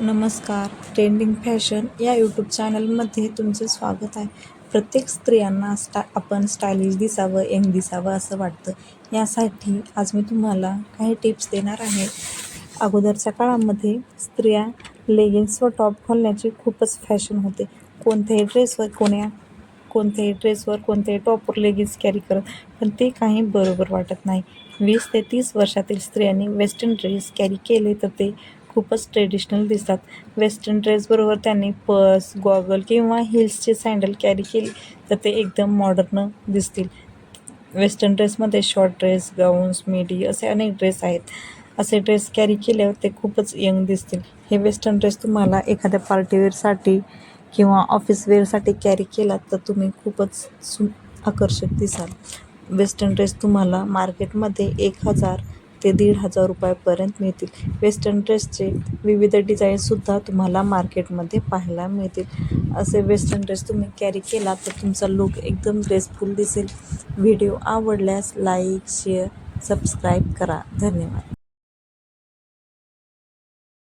नमस्कार. Trending fashion या YouTube चॅनलमध्ये तुमचे स्वागत आहे. प्रत्येक स्त्रियांना स्टा आपण स्टायलिश दिसावं यंग दिसावं असं वाटतं. यासाठी आज मी तुम्हाला काही टिप्स देणार आहे. अगोदरच्या काळामध्ये स्त्रिया लेगिन्स व टॉप घालण्याची खूपच फॅशन होते. कोणत्याही ड्रेसवर कोण्या कोणत्याही ड्रेसवर कोणत्याही टॉपवर लेगिन्स कॅरी करत पण ते काही बरोबर वाटत नाही. वीस ते तीस वर्षातील स्त्रियांनी वेस्टर्न ड्रेस कॅरी केले तर ते खूपच ट्रेडिशनल दिसतात. वेस्टर्न ड्रेसबरोबर त्यांनी पर्स गॉगल किंवा हिल्सचे सँडल कॅरी केली तर ते एकदम मॉडर्न दिसतील. वेस्टर्न ड्रेसमध्ये शॉर्ट ड्रेस गाऊन्स मिडी असे अनेक ड्रेस आहेत. असे ड्रेस कॅरी केल्यावर ते खूपच यंग दिसतील. हे वेस्टर्न ड्रेस तुम्हाला एखाद्या पार्टीवेअरसाठी किंवा ऑफिस वेअरसाठी कॅरी केलात तर तुम्ही खूपच सु आकर्षक दिसाल. वेस्टर्न ड्रेस तुम्हाला मार्केटमध्ये एक हजार ते दीड हजार रुपयापर्यंत मिळतील. वेस्टर्न ड्रेसचे विविध डिझाईनसुद्धा तुम्हाला मार्केटमध्ये पाहायला मिळतील. असे वेस्टर्न ड्रेस तुम्ही कॅरी केला तर तुमचा लुक एकदम ड्रेसफुल दिसेल. व्हिडिओ आवडल्यास लाईक शेअर सबस्क्राईब करा. धन्यवाद.